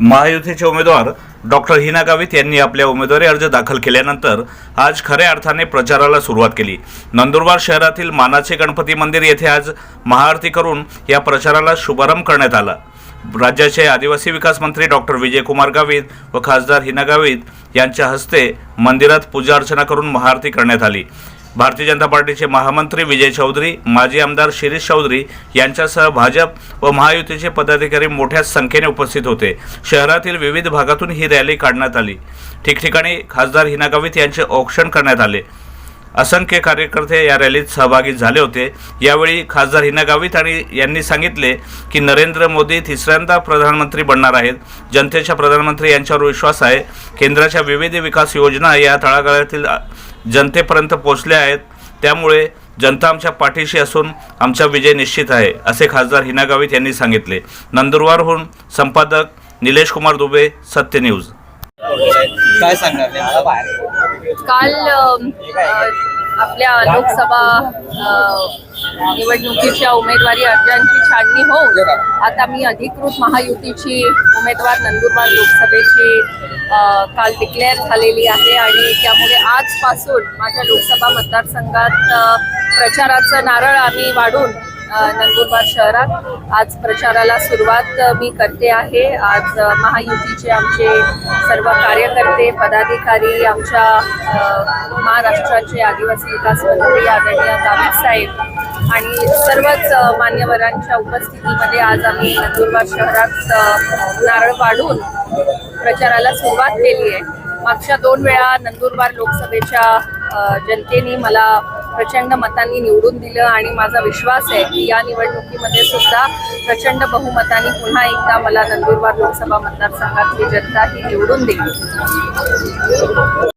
महायुतीचे उमेदवार डॉक्टर हिना गावित यांनी आपल्या उमेदवारी अर्ज दाखल केल्यानंतर आज खऱ्या अर्थाने प्रचाराला सुरुवात केली. नंदुरबार शहरातील मानाचे गणपती मंदिर येथे आज महाआरती करून या प्रचाराला शुभारंभ करण्यात आला. राज्याचे आदिवासी विकास मंत्री डॉक्टर विजयकुमार गावित व खासदार हिना गावित यांच्या हस्ते मंदिरात पूजा अर्चना करून महाआरती करण्यात आली. भारतीय जनता पार्टीचे महामंत्री विजय चौधरी माजी आमदार शिरीष चौधरी यांच्यासह भाजप व महायुतीचे पदाधिकारी मोठ्या संख्येने उपस्थित होते. शहरातील विविध भागातून ही रॅली काढण्यात आली. ठिकठिकाणी खासदार हिना गावित यांचे औक्षण करण्यात आले. असंख्य कार्यकर्ते या रॅलीत सहभागी झाले होते. यावेळी खासदार हिना गावित आणि यांनी सांगितले की नरेंद्र मोदी तिसऱ्यांदा प्रधानमंत्री बनणार आहेत. जनतेच्या प्रधानमंत्री यांच्यावर विश्वास आहे. केंद्राच्या विविध विकास योजना या तळागाळातील जनतेपर्यंत पोहोचल्या आहेत. त्यामुळे जनता आमच्या पाठीशी असून आमचा विजय निश्चित आहे असे खासदार हिना गावित यांनी सांगितले. नंदुरबारहून संपादक निलेश कुमार दुबे सत्य न्यूज. काय सांगणार काल आपल्या लोकसभा निवडणुकीच्या उमेदवारी अर्जांची छाननी होऊन आता मी अधिकृत महायुतीची उमेदवार नंदुरबार लोकसभेची काल डिक्लेअर झालेली आहे आणि त्यामुळे आजपासून माझ्या लोकसभा मतदारसंघात प्रचाराचं नारळ आम्ही वाढून नंदुरबार शहरात. आज प्रचाराला सुरुवात मी करते आहे. आज महायुतीचे आमचे सर्व कार्यकर्ते पदाधिकारी आमच्या महाराष्ट्राचे आदिवासी विकास मंत्री आदरणीय गावित साहेब आणि सर्वच मान्यवरांच्या उपस्थितीमध्ये आज आम्ही नंदुरबार शहरात नारळ पाडून प्रचाराला सुरुवात केली आहे. मागच्या दोन वेळा नंदुरबार लोकसभेच्या जनतेने मला प्रचंड मतांनी निवडून दिलं आणि माझा विश्वास आहे की या निवडणुकीमध्ये सुद्धा प्रचंड बहुमतांनी पुन्हा एकदा मला नंदुरबार लोकसभा मतदारसंघातली जनता ही निवडून देईल